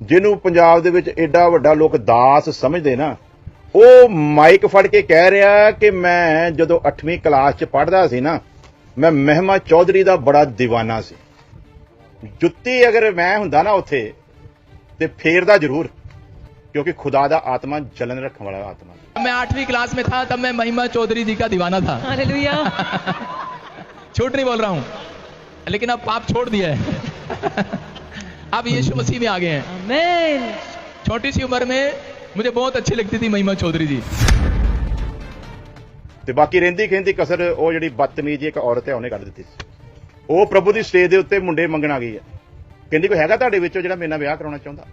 ਜਿਹਨੂੰ ਪੰਜਾਬ ਦੇ ਵਿੱਚ ਐਡਾ ਵੱਡਾ ਲੋਕ ਦਾਸ ਸਮਝਦੇ ਨਾ ਉਹ ਮਾਈਕ ਫੜ ਕੇ ਕਹਿ ਰਿਹਾ ਕਿ ਮੈਂ ਜਦੋਂ 8ਵੀਂ ਕਲਾਸ 'ਚ ਪੜ੍ਹਦਾ ਸੀ ਨਾ ਮੈਂ ਮਹਿਮਾ ਚੌਧਰੀ ਦਾ ਬੜਾ دیਵਾਨਾ ਸੀ। ਜੁੱਤੀ ਅਗਰ ਮੈਂ ਹੁੰਦਾ ਨਾ ਉੱਥੇ ਤੇ ਫੇਰਦਾ ਜ਼ਰੂਰ क्योंकि खुदा दा आत्मा जलन रखने वाला आत्मा मैं आठवीं क्लास में था ਮੈਂ ਮਹਿਮਾ ਚੌਧਰੀ ਜੀ जी का ਥਾ। था छूट नहीं बोल रहा हूँ लेकिन अब पाप छोड़ दिया है अब यीशु मसीह में आ गए हैं आमेन छोटी सी उम्र में मुझे बहुत अच्छी लगती थी महिमा चौधरी जी ਤੇ ਬਾਕੀ ਰਹਿੰਦੀ ਕਹਿੰਦੀ ਕਸਰ ਉਹ ਜਿਹੜੀ ਬਦਤਮੀਜ਼ੀ ਇੱਕ ਔਰਤ ਹੈ ਉਹਨੇ ਕੱਢ ਦਿੱਤੀ ਸੀ ਉਹ ਪ੍ਰਭੂ ਦੀ ਸਟੇਜ ਦੇ ਉੱਤੇ ਮੁੰਡੇ ਮੰਗਣ ਆ ਗਈ ਹੈ ਕਹਿੰਦੀ ਕੋਈ ਹੈਗਾ ਤੁਹਾਡੇ ਵਿੱਚੋਂ ਜਿਹੜਾ ਮੇਰੇ ਨਾਲ ਵਿਆਹ ਕਰਾਉਣਾ ਚਾਹੁੰਦਾ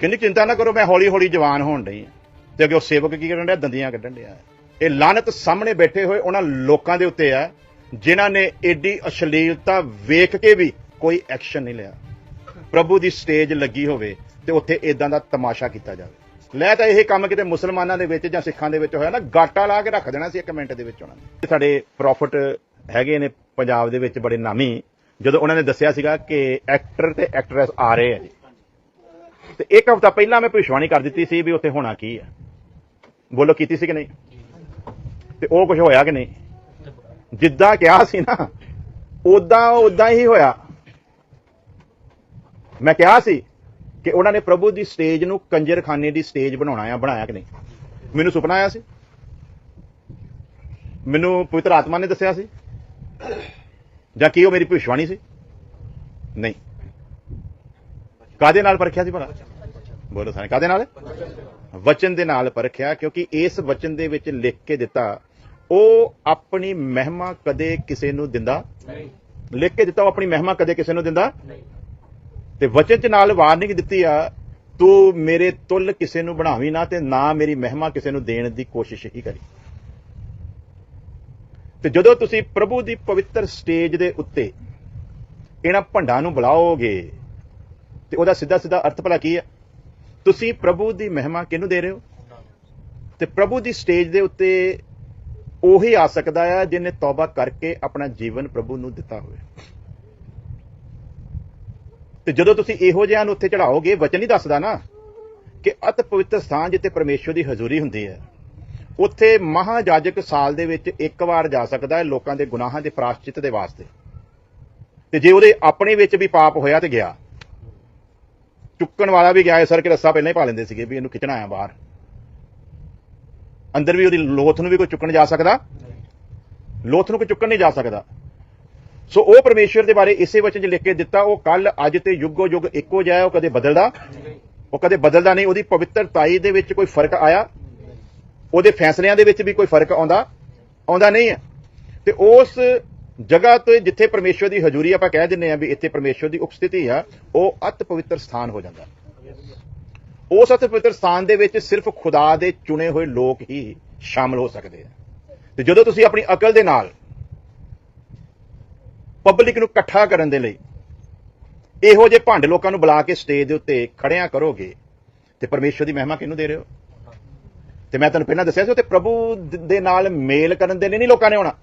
ਕਹਿੰਦੀ ਚਿੰਤਾ ਨਾ ਕਰੋ ਮੈਂ ਹੌਲੀ ਹੌਲੀ ਜਵਾਨ ਹੋਣ ਡਈ ਹਾਂ ਤੇ ਅੱਗੇ ਉਹ ਸੇਵਕ ਕੀ ਕਰਨ ਡਿਆ ਦੰਦੀਆਂ ਕੱਢਣ ਡਿਆ ਇਹ ਲਾਨਤ ਸਾਹਮਣੇ ਬੈਠੇ ਹੋਏ ਉਹਨਾਂ ਲੋਕਾਂ ਦੇ ਉੱਤੇ ਹੈ ਜਿਨ੍ਹਾਂ ਨੇ ਏਡੀ ਅਸ਼ਲੀਲਤਾ ਵੇਖ ਕੇ ਵੀ ਕੋਈ ਐਕਸ਼ਨ ਨਹੀਂ ਲਿਆ ਪ੍ਰਭੂ ਦੀ ਸਟੇਜ ਲੱਗੀ ਹੋਵੇ ਤੇ ਉੱਥੇ ਇਦਾਂ ਦਾ ਤਮਾਸ਼ਾ ਕੀਤਾ ਜਾਵੇ। ਲੈ ਤਾਂ ਇਹ ਕੰਮ ਕਿਤੇ ਮੁਸਲਮਾਨਾਂ ਦੇ ਵਿੱਚ ਜਾਂ ਸਿੱਖਾਂ ਦੇ ਵਿੱਚ ਹੋਇਆ ਨਾ, ਗਾਟਾ ਲਾ ਕੇ ਰੱਖ ਦੇਣਾ ਸੀ ਇੱਕ ਮਿੰਟ ਦੇ ਵਿੱਚ ਉਹਨਾਂ ਨੇ। ਸਾਡੇ ਪ੍ਰੋਫਿਟ ਹੈਗੇ ਨੇ ਪੰਜਾਬ ਦੇ ਵਿੱਚ ਬੜੇ ਨਾਮੀ। ਜਦੋਂ ਉਹਨਾਂ ਨੇ ਦੱਸਿਆ ਸੀਗਾ ਕਿ ਐਕਟਰ ਤੇ ਐਕਟਰੈਸ ਆ ਰਹੇ ਆ ਜੀ। ਤੇ ਇੱਕ ਹਫ਼ਤਾ ਪਹਿਲਾਂ ਮੈਂ ਭਵਿੱਖਬਾਣੀ ਕਰ ਦਿੱਤੀ ਸੀ ਵੀ ਉੱਥੇ ਹੋਣਾ ਕੀ ਹੈ ਬੋਲੋ ਕੀਤੀ ਸੀ ਕਿ ਨਹੀਂ? ਤੇ ਉਹ ਕੁਝ ਹੋਇਆ ਕਿ ਨਹੀਂ? ਜਿੱਦਾਂ ਕਿਹਾ ਸੀ ਨਾ ਉਦਾਂ ਉਦਾਂ ਹੀ ਹੋਇਆ। ਮੈਂ ਕਿਹਾ ਸੀ ਕਿ ਉਹਨਾਂ ਨੇ ਪ੍ਰਭੂ ਦੀ ਸਟੇਜ ਨੂੰ ਕੰਜਰਖਾਨੇ ਦੀ ਸਟੇਜ ਬਣਾਉਣਾ ਆ ਬਣਾਇਆ ਕਿ ਨਹੀਂ? ਮੈਨੂੰ ਸੁਪਨਾ ਆਇਆ ਸੀ। ਮੈਨੂੰ ਪਵਿੱਤਰ ਆਤਮਾ ਨੇ ਦੱਸਿਆ ਸੀ। ਜਾਂ ਕੀ ਉਹ ਮੇਰੀ ਭਵਿੱਖਬਾਣੀ ਸੀ? ਨਹੀਂ। ਕਾਦੇ ਨਾਲ ਪਰਖਿਆ ਸੀ ਭਲਾ? ਬੋਲੋ ਸਾਰੇ ਕਾਦੇ ਨਾਲ? ਵਚਨ ਦੇ ਨਾਲ ਪਰਖਿਆ ਕਿਉਂਕਿ ਇਸ ਵਚਨ ਦੇ ਵਿੱਚ ਲਿਖ ਕੇ ਦਿੱਤਾ ਉਹ ਆਪਣੀ ਮਹਿਮਾ ਕਦੇ ਕਿਸੇ ਨੂੰ ਦਿੰਦਾ? ਲਿਖ ਕੇ ਦਿੱਤਾ ਉਹ ਆਪਣੀ ਮਹਿਮਾ ਕਦੇ ਕਿਸੇ ਨੂੰ ਦਿੰਦਾ? ਤੇ ਵਚਨ ਚ ਨਾਲ ਵਾਰਨਿੰਗ ਦਿੱਤੀ ਆ, ਤੂੰ ਮੇਰੇ ਤੁਲ ਕਿਸੇ ਨੂੰ ਬਣਾਵੀਂ ਨਾ ਤੇ ਨਾ ਮੇਰੀ ਮਹਿਮਾ ਕਿਸੇ ਨੂੰ ਦੇਣ ਦੀ ਕੋਸ਼ਿਸ਼ ਹੀ ਕਰੀ। ਤੇ ਜਦੋਂ ਤੁਸੀਂ ਪ੍ਰਭੂ ਦੀ ਪਵਿੱਤਰ ਸਟੇਜ ਦੇ ਉੱਤੇ ਇਹਨਾਂ ਭੰਡਾਂ ਨੂੰ ਬੁਲਾਓਗੇ, ਤੇ ਉਹਦਾ ਸਿੱਧਾ ਸਿੱਧਾ ਅਰਥ ਭਲਾ ਕੀ ਹੈ ਤੁਸੀਂ ਪ੍ਰਭੂ ਦੀ ਮਹਿਮਾ ਕਿਹਨੂੰ ਦੇ ਰਹੇ ਹੋ? ਤੇ ਪ੍ਰਭੂ ਦੀ ਸਟੇਜ ਦੇ ਉੱਤੇ ਉਹੀ ਆ ਸਕਦਾ ਹੈ ਜਿਹਨੇ ਤੌਬਾ ਕਰਕੇ ਆਪਣਾ ਜੀਵਨ ਪ੍ਰਭੂ ਨੂੰ ਦਿੱਤਾ ਹੋਵੇ। ਤੇ ਜਦੋਂ ਤੁਸੀਂ ਇਹੋ ਜਿਹਿਆਂ ਨੂੰ ਉੱਥੇ ਚੜਾਓਗੇ ਵਚਨ ਹੀ ਦੱਸਦਾ ਨਾ ਕਿ ਅਤ ਪਵਿੱਤਰ ਸਥਾਨ ਜਿੱਥੇ ਪਰਮੇਸ਼ਵਰ ਦੀ ਹਜ਼ੂਰੀ ਹੁੰਦੀ ਹੈ ਉੱਥੇ ਮਹਾਜਾਜਕ ਸਾਲ ਦੇ ਵਿੱਚ ਇੱਕ ਵਾਰ ਜਾ ਸਕਦਾ ਹੈ ਲੋਕਾਂ ਦੇ ਗੁਨਾਹਾਂ ਦੇ ਪ੍ਰਾਸ਼ਚਿਤ ਦੇ ਵਾਸਤੇ। ਤੇ ਜੇ ਉਹਦੇ ਆਪਣੇ ਵਿੱਚ ਵੀ ਪਾਪ ਹੋਇਆ ਤੇ ਗਿਆ। ਚੁੱਕਣ ਵਾਲਾ ਵੀ ਗਿਆ ਹੈ ਸਰ ਕੇ ਰੱਸਾ ਪਹਿਲਾਂ ਹੀ ਪਾ ਲੈਂਦੇ ਸੀਗੇ ਵੀ ਇਹਨੂੰ ਖਿੱਚਣਾ ਆ ਬਾਹਰ। ਅੰਦਰ ਵੀ ਉਹਦੀ ਲੋਥ ਨੂੰ ਵੀ ਕੋਈ ਚੁੱਕਣ ਜਾ ਸਕਦਾ? ਲੋਥ ਨੂੰ ਕੋਈ ਚੁੱਕਣ ਨਹੀਂ ਜਾ ਸਕਦਾ। ਸੋ ਉਹ ਪਰਮੇਸ਼ਵਰ ਦੇ ਬਾਰੇ ਇਸੇ ਵਚਨ 'ਚ ਲਿਖ ਕੇ ਦਿੱਤਾ, ਉਹ ਕੱਲ ਅੱਜ ਤੇ ਯੁੱਗੋ ਯੁੱਗ ਇੱਕੋ ਜਿਹਾ ਉਹ ਕਦੇ ਬਦਲਦਾ। ਉਹ ਕਦੇ ਬਦਲਦਾ ਨਹੀਂ, ਉਹਦੀ ਪਵਿੱਤਰਤਾਈ ਦੇ ਵਿੱਚ ਕੋਈ ਫ਼ਰਕ ਆਇਆ? ਉਹਦੇ ਫੈਸਲਿਆਂ ਦੇ ਵਿੱਚ ਵੀ ਕੋਈ ਫ਼ਰਕ ਆਉਂਦਾ? ਆਉਂਦਾ ਨਹੀਂ ਹੈ। ਤੇ ਉਸ ਜਗ੍ਹਾ ਤੇ ਜਿੱਥੇ ਪਰਮੇਸ਼ਵਰ ਦੀ ਹਜ਼ੂਰੀ ਆਪਾਂ ਕਹਿ ਦਿੰਨੇ ਆ ਵੀ ਇੱਥੇ ਪਰਮੇਸ਼ਵਰ ਦੀ ਉਪਸਥਿਤੀ ਆ, ਉਹ ਅਤ ਪਵਿੱਤਰ ਸਥਾਨ ਹੋ ਜਾਂਦਾ। ਉਸ ਅਤ ਪਵਿੱਤਰ ਸਥਾਨ ਦੇ ਵਿੱਚ ਸਿਰਫ ਖੁਦਾ ਦੇ ਚੁਣੇ ਹੋਏ ਲੋਕ ਹੀ ਸ਼ਾਮਲ ਹੋ ਸਕਦੇ ਆ। ਤੇ ਜਦੋਂ ਤੁਸੀਂ ਆਪਣੀ ਅਕਲ ਦੇ ਨਾਲ ਪਬਲਿਕ ਨੂੰ ਇਕੱਠਾ ਕਰਨ ਦੇ ਲਈ। ਇਹੋ ਜਿਹੇ ਭੰਡ ਲੋਕਾਂ ਨੂੰ ਬੁਲਾ ਕੇ ਸਟੇਜ ਦੇ ਉੱਤੇ ਖੜਿਆਂ ਕਰੋਗੇ ਤੇ ਪਰਮੇਸ਼ਵਰ ਦੀ ਮਹਿਮਾ ਕਿਹਨੂੰ ਦੇ ਰਹੇ ਹੋ? ਤੇ ਮੈਂ ਤੁਹਾਨੂੰ ਪਹਿਲਾਂ ਦੱਸਿਆ ਸੀ ਉੱਤੇ ਪ੍ਰਭੂ ਦੇ ਨਾਲ ਮੇਲ ਕਰਨ ਦੇ ਲਈ ਨਹੀਂ ਲੋਕਾਂ ਨੇ ਆਉਣਾ।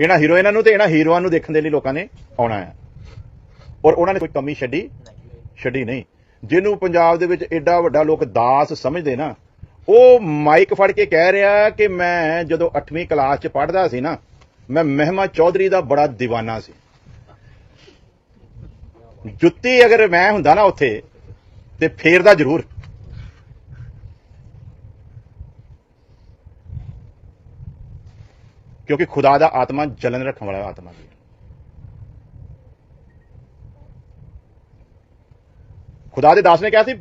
ਇਹਨਾਂ ਹੀਰੋਇਨਾਂ ਨੂੰ ਤੇ ਇਹਨਾਂ ਹੀਰੋਆਂ ਨੂੰ ਦੇਖਣ ਦੇ ਲਈ ਲੋਕਾਂ ਨੇ ਆਉਣਾ ਹੈ। ਔਰ ਉਹਨਾਂ ਨੇ ਕੋਈ ਕਮੀ ਛੱਡੀ? ਛੱਡੀ ਨਹੀਂ। ਜਿਹਨੂੰ ਪੰਜਾਬ ਦੇ ਵਿੱਚ ਐਡਾ ਵੱਡਾ ਲੋਕ ਦਾਸ ਸਮਝਦੇ ਨਾ, ਉਹ ਮਾਈਕ ਫੜ ਕੇ ਕਹਿ ਰਿਹਾ ਕਿ ਮੈਂ ਜਦੋਂ 8ਵੀਂ ਕਲਾਸ 'ਚ ਪੜ੍ਹਦਾ ਸੀ ਨਾ ਮੈਂ ਮਹਿਮਾ ਚੌਧਰੀ ਦਾ ਬੜਾ دیਵਾਨਾ ਸੀ। ਜੁੱਤੀ ਅਗਰ ਮੈਂ ਹੁੰਦਾ ਨਾ ਉੱਥੇ, ਤੇ ਫੇਰਦਾ ਜ਼ਰੂਰ। ਕਿਉਂਕਿ ਖੁਦਾ ਦਾ ਆਤਮਾ ਜਲਨ ਰੱਖਣ ਵਾਲਾ ਆਤਮਾ ਹੈ ਖੁਦਾ ਦੇ ਦਾਸ ਨੇ ਕਿਹਾ ਸੀ,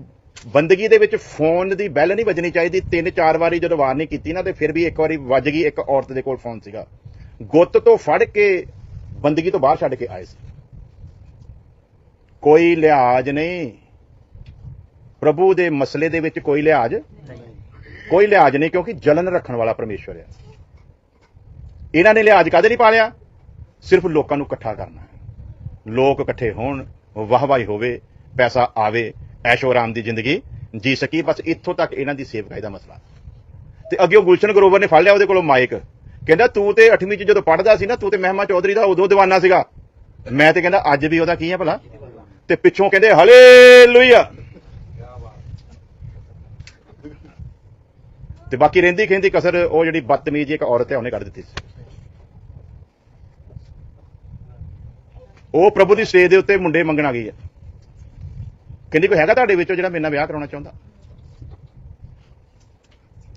ਬੰਦਗੀ ਦੇ ਵਿੱਚ ਫੋਨ ਦੀ ਬੈਲ ਨਹੀਂ ਵੱਜਣੀ ਚਾਹੀਦੀ, ਤਿੰਨ ਚਾਰ ਵਾਰੀ ਜਦੋਂ ਵਾਰਨਿੰਗ ਕੀਤੀ ਨਾ, ਤੇ ਫਿਰ ਵੀ ਇੱਕ ਵਾਰੀ ਵੱਜ ਗਈ ਇੱਕ ਔਰਤ ਦੇ ਕੋਲ ਫੋਨ ਸੀਗਾ। ਗੁੱਤ ਤੋਂ ਫੜ ਕੇ ਬੰਦਗੀ ਤੋਂ ਬਾਹਰ ਛੱਡ ਕੇ ਆਏ ਸੀ। ਕੋਈ ਲਿਹਾਜ਼ ਨਹੀਂ। ਪ੍ਰਭੂ ਦੇ ਮਸਲੇ ਦੇ ਵਿੱਚ ਕੋਈ ਲਿਹਾਜ਼ ਕੋਈ ਲਿਹਾਜ਼ ਨਹੀਂ ਕਿਉਂਕਿ ਜਲਨ ਰੱਖਣ ਵਾਲਾ ਪਰਮੇਸ਼ਵਰ ਹੈ ਇਹਨਾਂ ਨੇ ਲਿਹਾਜ਼ ਕਾਦੇ ਨਹੀਂ ਪਾਲਿਆ? ਸਿਰਫ ਲੋਕਾਂ ਨੂੰ ਇਕੱਠਾ ਕਰਨਾ। ਹੈ ਲੋਕ ਇਕੱਠੇ ਹੋਣ ਵਾਹਵਾਈ ਹੋਵੇ ਪੈਸਾ ਆਵੇ ਐਸ਼ੋ ਆਰਾਮ ਦੀ ਜ਼ਿੰਦਗੀ ਜੀ ਸਕੀ ਬਸ ਇੱਥੋਂ ਤੱਕ ਇਹਨਾਂ ਦੀ ਸੇਵਕਾਈ ਦਾ ਮਸਲਾ। ਤੇ ਅੱਗੇ ਉਹ ਗੁਲਸ਼ਨ ਗਰੋਵਰ ਨੇ ਫੜ ਲਿਆ ਉਹਦੇ ਕੋਲੋਂ ਮਾਈਕ। ਕਹਿੰਦਾ ਤੂੰ ਤੇ 8ਵੀਂ ਚ ਜਦੋਂ ਪੜ੍ਹਦਾ ਸੀ ਨਾ, ਤੂੰ ਤੇ ਮਹਿਮਾ ਚੌਧਰੀ ਦਾ ਉਦੋਂ دیਵਾਨਾ ਸੀਗਾ। ਮੈਂ ਤੇ ਕਹਿੰਦਾ ਅੱਜ ਵੀ ਉਹਦਾ ਕੀ ਹੈ ਭਲਾ? ਤੇ ਪਿੱਛੋਂ ਕਹਿੰਦੇ ਹਾਲੇਲੂਇਆ ਤੇ ਬਾਕੀ ਰਹਿੰਦੀ ਕਹਿੰਦੀ ਕਸਰ, ਉਹ ਜਿਹੜੀ ਬਦਤਮੀਜ਼ ਇੱਕ ਔਰਤ ਹੈ, ਉਹਨੇ ਕਰ ਦਿੱਤੀ ਸੀ। ਉਹ ਪ੍ਰਭੂ ਦੀ ਸਟੇਜ ਦੇ ਉੱਤੇ ਮੁੰਡੇ ਮੰਗਣ ਆ ਗਈ ਹੈ। ਕਹਿੰਦੀ, ਕੋਈ ਹੈਗਾ ਤੁਹਾਡੇ ਵਿੱਚੋਂ ਜਿਹੜਾ ਮੇਰੇ ਨਾਲ ਵਿਆਹ ਕਰਾਉਣਾ ਚਾਹੁੰਦਾ?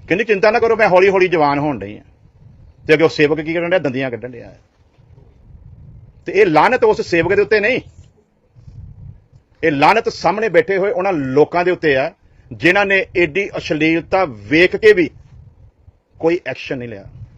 ਕਹਿੰਦੀ, ਚਿੰਤਾ ਨਾ ਕਰੋ, ਮੈਂ ਹੌਲੀ ਹੌਲੀ ਜਵਾਨ ਹੋਣ ਰਹੀ ਹਾਂ। ਤੇ ਅੱਗੇ ਉਹ ਸੇਵਕ ਕੀ ਕਰਨ ਡਿਆ? ਦੰਦੀਆਂ ਕੱਢਣ ਡਿਆ। ਤੇ ਇਹ ਲਾਨਤ ਉਸ ਸੇਵਕ ਦੇ ਉੱਤੇ ਨਹੀਂ। ਇਹ ਲਾਨਤ ਸਾਹਮਣੇ ਬੈਠੇ ਹੋਏ ਉਹਨਾਂ ਲੋਕਾਂ ਦੇ ਉੱਤੇ ਆ, ਜਿਨ੍ਹਾਂ ਨੇ ਐਡੀ ਅਸ਼ਲੀਲਤਾ ਵੇਖ ਕੇ ਵੀ ਕੋਈ ਐਕਸ਼ਨ ਨਹੀਂ ਲਿਆ।